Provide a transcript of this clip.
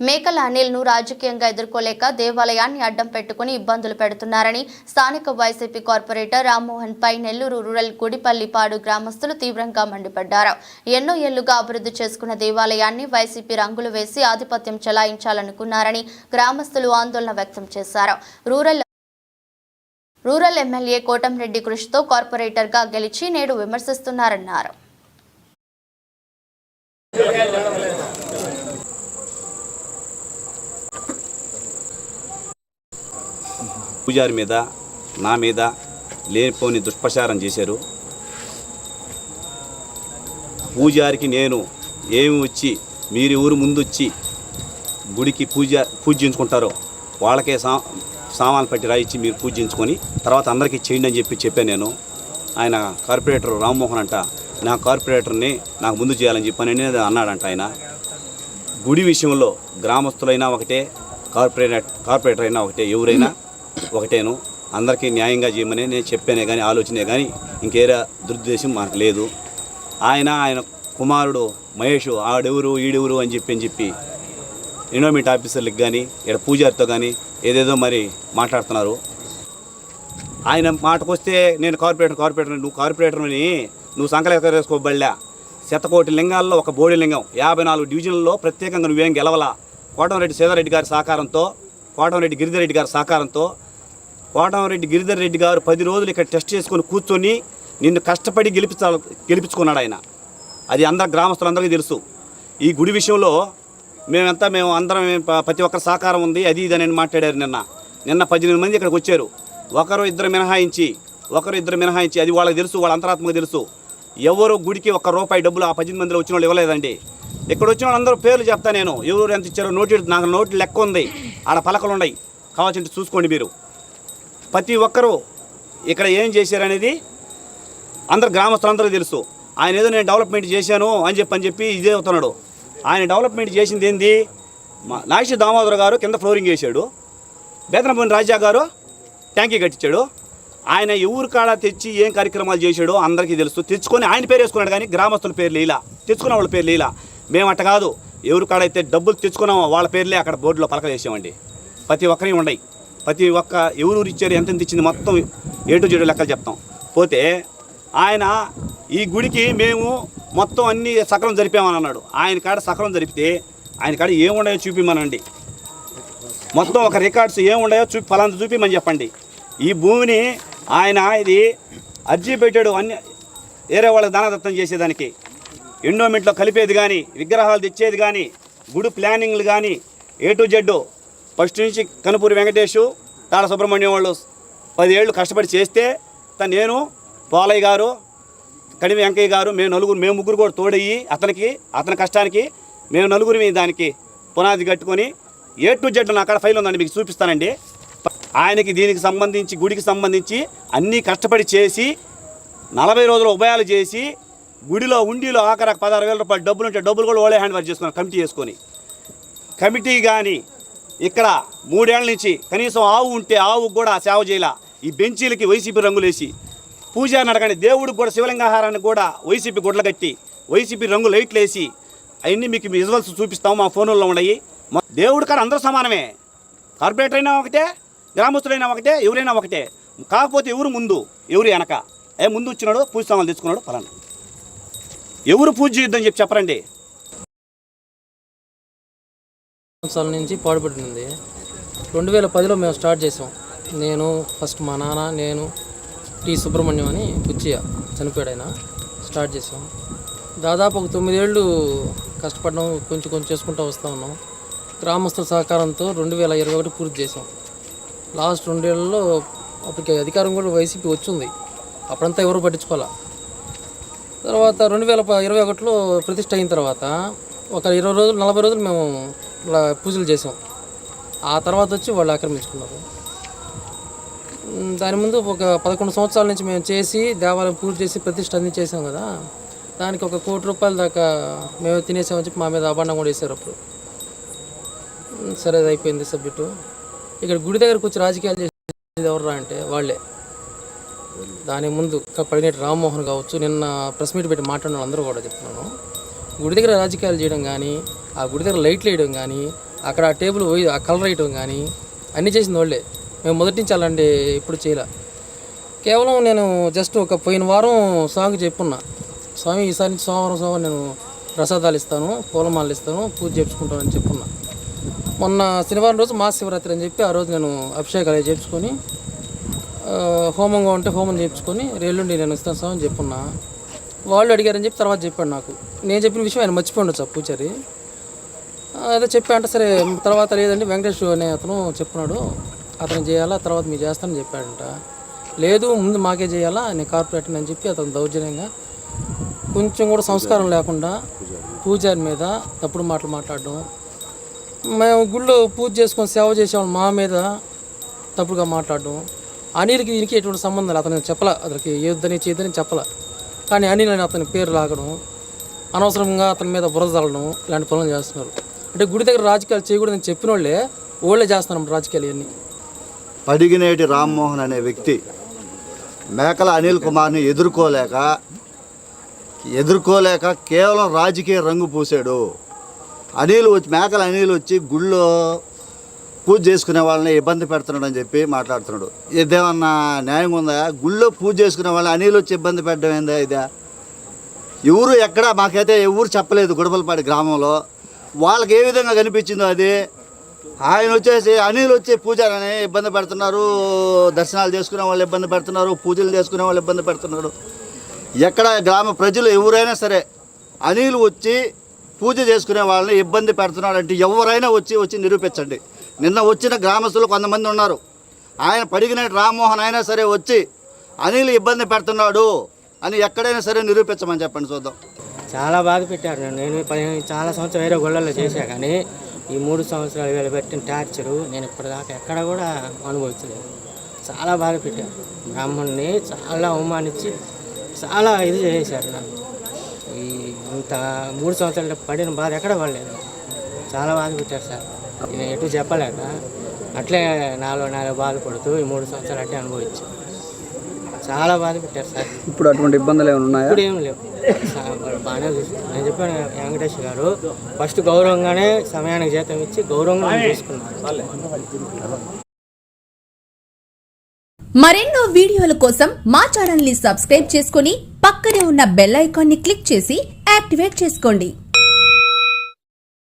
మేకల అనిల్ను రాజకీయంగా ఎదుర్కోలేక దేవాలయాన్ని అడ్డం పెట్టుకుని ఇబ్బందులు పెడుతున్నారని స్థానిక వైసీపీ కార్పొరేటర్ రామ్మోహన్ పై నెల్లూరు రూరల్ గుడిపల్లిపాడు గ్రామస్తులు తీవ్రంగా మండిపడ్డారు. ఎన్నో ఏళ్ళుగా అభివృద్ధి చేసుకున్న దేవాలయాన్ని వైసీపీ రంగులు వేసి ఆధిపత్యం చెలాయించాలనుకున్నారని గ్రామస్తులు ఆందోళన వ్యక్తం చేశారు. రూరల్ రూరల్ ఎమ్మెల్యే కోటంరెడ్డి కృషితో కార్పొరేటర్గా గెలిచి నేడు విమర్శిస్తున్నారన్నారు. పూజారి మీద నా మీద లేనిపోని దుష్ప్రచారం చేశారు. పూజారికి నేను ఏమి వచ్చి మీరు ఊరు ముందు వచ్చి గుడికి పూజ పూజించుకుంటారో వాళ్ళకే సా సామాన్లు పట్టి రాయిచ్చి మీరు పూజించుకొని తర్వాత అందరికీ చేయండి అని చెప్పి చెప్పాను నేను. ఆయన కార్పొరేటర్ రామ్మోహన్ అంట నా కార్పొరేటర్ని నాకు ముందు చేయాలని చెప్పని అనేది అన్నాడంట ఆయన. గుడి విషయంలో గ్రామస్తులైనా ఒకటే కార్పొరేట్ కార్పొరేటర్ అయినా ఒకటే ఎవరైనా ఒకటేను. అందరికీ న్యాయంగా చేయమని నేను చెప్పానే కానీ ఆలోచనే కానీ ఇంకేరా దురుద్దేశం మనకు లేదు. ఆయన ఆయన కుమారుడు మహేష్ ఆడెవరు ఈడెవరు అని చెప్పి అని చెప్పి ఎన్విరాన్మెంట్ ఆఫీసర్లకు కానీ ఇక్కడ పూజారితో కానీ ఏదేదో మరి మాట్లాడుతున్నారు. ఆయన మాటకొస్తే నేను కార్పొరేటర్ కార్పొరేటర్ నువ్వు కార్పొరేటర్ని నువ్వు సంకలేక వేసుకోబడలే శతకోటి లింగాల్లో ఒక బోడి లింగం. యాభై నాలుగు డివిజన్లలో ప్రత్యేకంగా నువ్వేం గెలవలా? కోటంరెడ్డి సీతారెడ్డి గారి సహకారంతో కోటంరెడ్డి గిరిధర్ రెడ్డి గారి సహకారంతో కోటమరెడ్డి గిరిధర్ రెడ్డి గారు పది రోజులు ఇక్కడ టెస్ట్ చేసుకొని కూర్చొని నిన్ను కష్టపడి గెలిపించాలి గెలిపించుకున్నాడు ఆయన. అది అందరు గ్రామస్తులందరికీ తెలుసు. ఈ గుడి విషయంలో మేమంతా మేము అందరం ప్రతి ఒక్కరి సహకారం ఉంది అది ఇది అని మాట్లాడారు నిన్న. నిన్న పద్దెనిమిది మంది ఇక్కడికి వచ్చారు. ఒకరు ఇద్దరు మినహాయించి ఒకరు ఇద్దరు మినహాయించి అది వాళ్ళకి తెలుసు వాళ్ళ అంతరాత్మకు తెలుసు. ఎవరు గుడికి ఒక్క రూపాయి డబ్బులు ఆ పద్దెనిమిది మందిలో వచ్చిన వాళ్ళు ఇవ్వలేదండి. ఇక్కడ వచ్చిన వాళ్ళందరూ పేర్లు చెప్తా నేను. ఎవరు ఎంత ఇచ్చారో నోటి నాకు నోటి లెక్క ఉంది. ఆడ పలకలు ఉన్నాయి. కావాల్సింటే చూసుకోండి మీరు. ప్రతి ఒక్కరూ ఇక్కడ ఏం చేశారనేది అందరు గ్రామస్తులందరూ తెలుసు. ఆయన ఏదో నేను డెవలప్మెంట్ చేశాను అని చెప్పి అని చెప్పి ఇదే అవుతున్నాడు. ఆయన డెవలప్మెంట్ చేసింది ఏంది? మా నాగేశ్వర దామోదర్ గారు కింద ఫ్లోరింగ్ వేశాడు. బేతనపల్లి రాజా గారు ట్యాంకీ కట్టించాడు. ఆయన ఎవరు కాడ తెచ్చి ఏం కార్యక్రమాలు చేశాడో అందరికీ తెలుసు. తెచ్చుకొని ఆయన పేరు వేసుకున్నాడు కానీ గ్రామస్తుల పేరు లీలా. తెచ్చుకున్న వాళ్ళ పేరు లీలా. మేము అట్ట కాదు. ఎవరు కాడైతే డబ్బులు తెచ్చుకున్నామో వాళ్ళ పేర్లే అక్కడ బోర్డులో పలకలేసామండి ప్రతి ఒక్కరి ఉన్నాయి. ప్రతి ఒక్క ఎవరు ఇచ్చారు ఎంత ఇచ్చింది మొత్తం ఏ టు జెడ్ లెక్కలు చెప్తాం. పోతే ఆయన ఈ గుడికి మేము మొత్తం అన్ని సకలం జరిపామని అన్నాడు. ఆయన కాడ సకలం జరిపితే ఆయన కాడ ఏముండాయో చూపిమనండి. మొత్తం ఒక రికార్డ్స్ ఏముండాయో చూపి ఫలాంత చూపిమని చెప్పండి. ఈ భూమిని ఆయన ఇది అర్జీ పెట్టాడు అన్ని వేరే వాళ్ళకి దానదత్తం చేసేదానికి. ఎండోమెంట్లో కలిపేది కానీ విగ్రహాలు తెచ్చేది కానీ గుడి ప్లానింగ్లు కానీ ఏ టు జెడ్ ఫస్ట్ నుంచి కనుపూరి వెంకటేషు తాళ సుబ్రహ్మణ్యం వాళ్ళు పదేళ్ళు కష్టపడి చేస్తే త- నేను పాలయ్య గారు కడిమి వెంకయ్య గారు మేము నలుగురు మేము ముగ్గురు కూడా తోడయ్యి అతనికి అతని కష్టానికి మేము నలుగురు దానికి పునాది కట్టుకొని ఏ టు జెడ్ అక్కడ ఫైల్ ఉందండి మీకు చూపిస్తానండి. ఆయనకి దీనికి సంబంధించి గుడికి సంబంధించి అన్నీ కష్టపడి చేసి నలభై రోజులు ఉభయాలు చేసి గుడిలో ఉండిలో ఆఖరకు పదహారు వేల రూపాయలు డబ్బులు ఉంటే డబ్బులు కూడా ఓలే హ్యాండ్ వర్క్ చేసుకున్నాను కమిటీ చేసుకొని. కమిటీ కానీ ఇక్కడ మూడేళ్ళ నుంచి కనీసం ఆవు ఉంటే ఆవుకు కూడా సేవ చేయాల. ఈ బెంచీలకి వైసీపీ రంగులేసి పూజ అడగండి దేవుడికి కూడా శివలింగాహారానికి కూడా వైసీపీ గుడ్ల కట్టి వైసీపీ రంగు లైట్లు వేసి అవన్నీ మీకు విజువల్స్ చూపిస్తాము మా ఫోన్లలో ఉన్నాయి. దేవుడి కాడ అందరూ సమానమే. కార్పొరేటర్ అయినా ఒకటే గ్రామస్తులైనా ఒకటే ఎవరైనా ఒకటే. కాకపోతే ఎవరు ముందు ఎవరు వెనక? ఏ ముందు వచ్చినాడు పూజ సామాన్లు తెచ్చుకున్నాడు ఫలానా ఎవరు పూజ చేయొద్దని చెప్పి చెప్పరండి. సంవత్సరాల నుంచి పాడుపడుతుంది. రెండు వేల పదిలో మేము స్టార్ట్ చేసాం నేను ఫస్ట్ మా నాన్న నేను టి సుబ్రహ్మణ్యం అని బుచ్చియ చనిపోయాడు ఆయన స్టార్ట్ చేసాం దాదాపు ఒక తొమ్మిదేళ్ళు కష్టపడడం కొంచెం కొంచెం చేసుకుంటూ వస్తూ ఉన్నాం. గ్రామస్తుల సహకారంతో రెండు వేల ఇరవై ఒకటి పూర్తి చేసాం లాస్ట్ రెండేళ్ళలో అప్పటికి అధికారం కూడా వైసీపీ వచ్చింది. అప్పుడంతా ఎవరు పట్టించుకోవాలా? తర్వాత రెండు వేల ఇరవై ఒకటిలో ప్రతిష్ట అయిన తర్వాత ఒక ఇరవై రోజులు నలభై రోజులు మేము ఇలా పూజలు చేసాం. ఆ తర్వాత వచ్చి వాళ్ళు ఆక్రమించుకున్నారు. దాని ముందు ఒక పదకొండు సంవత్సరాల నుంచి మేము చేసి దేవాలయం పూజ చేసి ప్రతిష్ట అన్ని చేసాం కదా. దానికి ఒక కోటి రూపాయల దాకా మేము తినేసామని చెప్పి మా మీద అభాండం కూడా వేసారు అప్పుడు. సరే అది అయిపోయింది సబ్జెక్టు. ఇక్కడ గుడి దగ్గరకు వచ్చి రాజకీయాలు చేసేది ఎవరు అంటే వాళ్ళే. దాని ముందు పడినట్టు రామ్మోహన్ కావచ్చు నిన్న ప్రెస్ మీట్ పెట్టి మాట్లాడిన అందరూ కూడా చెప్తున్నాను. గుడి దగ్గర రాజకీయాలు చేయడం కానీ ఆ గుడి దగ్గర లైట్లు వేయడం కానీ అక్కడ ఆ టేబుల్ పోయి ఆ కలర్ వేయడం కానీ అన్నీ చేసింది వాళ్ళే. మేము మొదటి నుంచి అలాంటి ఇప్పుడు చేయలే. కేవలం నేను జస్ట్ ఒక పోయిన వారం సాంగ్ చెప్పున్నా. స్వామి ఈసారి నుంచి సోమవారం సోమవారం నేను ప్రసాదాలు ఇస్తాను పూలమాలలు ఇస్తాను పూజ చేపించుకుంటానని చెప్పున్నా. మొన్న శనివారం రోజు మహాశివరాత్రి అని చెప్పి ఆ రోజు నేను అభిషేకాలు చేపించుకొని హోమంగా ఉంటే హోమం చేయించుకొని రేళ్ళుండి నేను ఇస్తాను స్వామి చెప్పున్నా. వాళ్ళు అడిగారని చెప్పి తర్వాత చెప్పాడు నాకు. నేను చెప్పిన విషయం ఆయన మర్చిపోయి సార్ పూచారి పూజారి అదే చెప్పా అంటే సరే తర్వాత లేదండి వెంకటేష్ అనే అతను చెప్పున్నాడు అతను చేయాలా తర్వాత మీరు చేస్తానని చెప్పాడంట. లేదు ముందు మాకే చేయాలా నేను కార్పొరేట్ అని చెప్పి అతను దౌర్జన్యంగా కొంచెం కూడా సంస్కారం లేకుండా పూజారి మీద తప్పుడు మాటలు మాట్లాడడం. మేము గుళ్ళో పూజ చేసుకొని సేవ చేసేవాళ్ళు మా మీద తప్పుడుగా మాట్లాడడం. అనిల్కి దీనికి ఎటువంటి సంబంధం లేదు. అతను చెప్పలే అతనికి ఏదని చేయదని చెప్పలే. కానీ అనిల్ అని అతని పేరు లాగడం. అనవసరంగా అతని మీద బురద చల్లడం ఇలాంటి పనులు చేస్తున్నారు. అంటే గుడి దగ్గర రాజకీయాలు చేయకూడదని చెప్పిన వాళ్ళే ఓళ్ళే చేస్తున్నారు రాజకీయాలు ఇవన్నీ. పడిగినేటి రామ్మోహన్ అనే వ్యక్తి మేకల అనిల్ కుమార్ని ఎదుర్కోలేక ఎదుర్కోలేక కేవలం రాజకీయ రంగు పూసాడు అనిల్ వచ్చి మేకల అనిల్ వచ్చి గుళ్ళో పూజ చేసుకునే వాళ్ళని ఇబ్బంది పెడుతున్నాడు అని చెప్పి మాట్లాడుతున్నాడు. ఇదేమన్నా న్యాయం ఉందా? గుళ్ళో పూజ చేసుకునే వాళ్ళని అనిల్ వచ్చి ఇబ్బంది పెట్టడం ఏందా ఇదా? ఎవరు ఎక్కడ మాకైతే ఎవరు చెప్పలేదు గుడపలపాడి గ్రామంలో. వాళ్ళకి ఏ విధంగా కనిపించిందో అది. ఆయన వచ్చేసి అనిల్ వచ్చి పూజారని ఇబ్బంది పెడుతున్నారు. దర్శనాలు చేసుకునే వాళ్ళు ఇబ్బంది పెడుతున్నారు. పూజలు చేసుకునే వాళ్ళు ఇబ్బంది పెడుతున్నారు. ఎక్కడ గ్రామ ప్రజలు ఎవరైనా సరే అనిల్ వచ్చి పూజ చేసుకునే వాళ్ళని ఇబ్బంది పెడుతున్నాడు అంటే ఎవరైనా వచ్చి వచ్చి నిరూపించండి. నిన్న వచ్చిన గ్రామస్తులు కొంతమంది ఉన్నారు. ఆయన పడిగిన రామ్మోహన్ అయినా సరే వచ్చి అనిల్ ఇబ్బంది పెడుతున్నాడు. అని ఎక్కడైనా సరే నిరూపించమని చెప్పండి చూద్దాం. చాలా బాధ పెట్టారు నన్ను. నేను పదిహేను చాలా సంవత్సరం వేరే గొళ్ళల్లో చేశా కానీ ఈ మూడు సంవత్సరాలు వీళ్ళు పెట్టిన టార్చరు నేను ఇప్పటిదాకా ఎక్కడ కూడా అనుభవించలేదు. చాలా బాధ పెట్టారు. బ్రాహ్మణ్ణి చాలా అవమానించి చాలా ఇది చేశారు నన్ను. ఈ ఇంత మూడు సంవత్సరాలు పడిన బాధ ఎక్కడ పడలేదు. చాలా బాధ పెట్టారు సార్. నేను ఎటు చెప్పలేక అట్లే నాలో నాలుగు బాధపడుతూ ఈ మూడు సంవత్సరాలు అట్టే అనుభవించాను. చాలా బాధ పెట్టారు సార్. ఇప్పుడు అటువంటి ఇబ్బందులు ఏమైనా ఉన్నాయా? ఇప్పుడు ఏం లేవు. బాగానే చూసుకున్నారు నేను చెప్పాను వెంకటేష్ గారు ఫస్ట్ గౌరవంగానే సమయానికి జీతం ఇచ్చి గౌరవంగా నన్ను చూసుకున్నారు మరెన్నో వీడియోల కోసం మా ఛానల్ని సబ్స్క్రైబ్ చేసుకుని పక్కనే ఉన్న బెల్ ఐకాన్ని క్లిక్ చేసి యాక్టివేట్ చేసుకోండి.